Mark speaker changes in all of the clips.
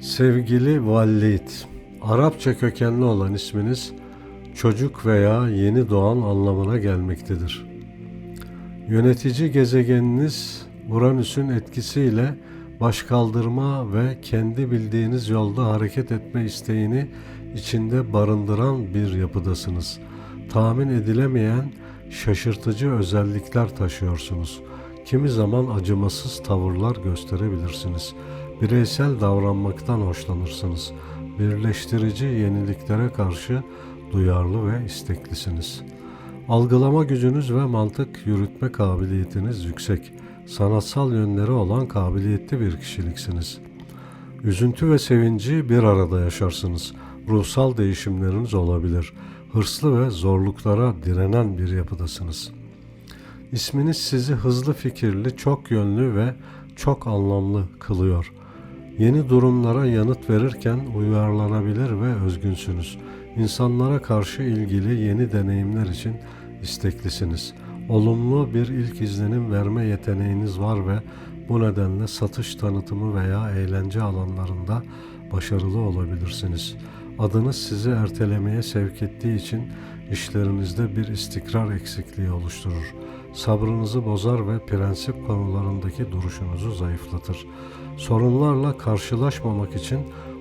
Speaker 1: Sevgili Vallit, Arapça kökenli olan isminiz çocuk veya yeni doğan anlamına gelmektedir. Yönetici gezegeniniz Uranüs'ün etkisiyle başkaldırma ve kendi bildiğiniz yolda hareket etme isteğini içinde barındıran bir yapıdasınız. Tahmin edilemeyen şaşırtıcı özellikler taşıyorsunuz. Kimi zaman acımasız tavırlar gösterebilirsiniz. Bireysel davranmaktan hoşlanırsınız. Birleştirici yeniliklere karşı duyarlı ve isteklisiniz. Algılama gücünüz ve mantık yürütme kabiliyetiniz yüksek. Sanatsal yönleri olan kabiliyetli bir kişiliksiniz. Üzüntü ve sevinci bir arada yaşarsınız. Ruhsal değişimleriniz olabilir. Hırslı ve zorluklara direnen bir yapıdasınız. İsminiz sizi hızlı fikirli, çok yönlü ve çok anlamlı kılıyor. Yeni durumlara yanıt verirken uyarlanabilir ve özgünsünüz. İnsanlara karşı ilgili yeni deneyimler için isteklisiniz. Olumlu bir ilk izlenim verme yeteneğiniz var ve bu nedenle satış tanıtımı veya eğlence alanlarında başarılı olabilirsiniz. Adınız sizi ertelemeye sevk ettiği için işlerinizde bir istikrar eksikliği oluşturur. Sabrınızı bozar ve prensip konularındaki duruşunuzu zayıflatır. Sorunlarla karşılaşmamak için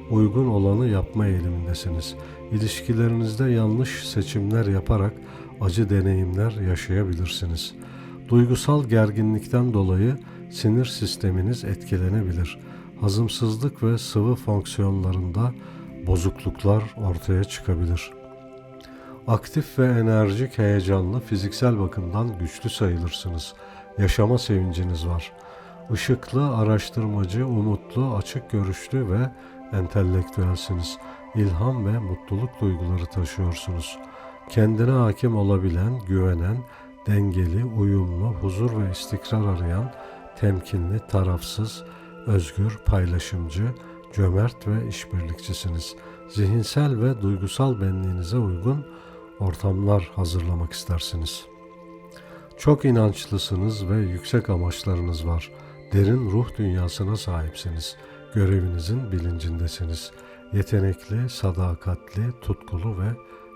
Speaker 1: uygun olanı yapma eğilimindesiniz. İlişkilerinizde yanlış seçimler yaparak acı deneyimler yaşayabilirsiniz. Duygusal gerginlikten dolayı sinir sisteminiz etkilenebilir. Hazımsızlık ve sıvı fonksiyonlarında bozukluklar ortaya çıkabilir. Aktif ve enerjik, heyecanlı, fiziksel bakımdan güçlü sayılırsınız. Yaşama sevinciniz var. Işıklı, araştırmacı, umutlu, açık görüşlü ve entelektüelsiniz. İlham ve mutluluk duyguları taşıyorsunuz. Kendine hakim olabilen, güvenen, dengeli, uyumlu, huzur ve istikrar arayan, temkinli, tarafsız, özgür, paylaşımcı, cömert ve işbirlikçisiniz. Zihinsel ve duygusal benliğinize uygun ortamlar hazırlamak istersiniz. Çok inançlısınız ve yüksek amaçlarınız var. Derin ruh dünyasına sahipsiniz. Görevinizin bilincindesiniz. Yetenekli, sadakatli, tutkulu ve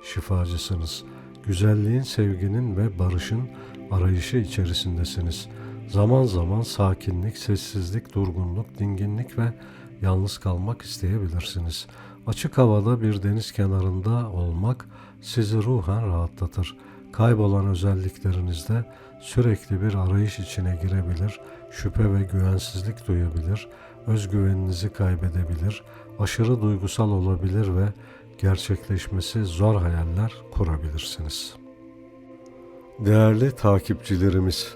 Speaker 1: şifacısınız. Güzelliğin, sevginin ve barışın arayışı içerisindesiniz. Zaman zaman sakinlik, sessizlik, durgunluk, dinginlik ve yalnız kalmak isteyebilirsiniz. Açık havada bir deniz kenarında olmak sizi ruhen rahatlatır. Kaybolan özelliklerinizde sürekli bir arayış içine girebilir, şüphe ve güvensizlik duyabilir, özgüveninizi kaybedebilir, aşırı duygusal olabilir ve gerçekleşmesi zor hayaller kurabilirsiniz. Değerli takipçilerimiz,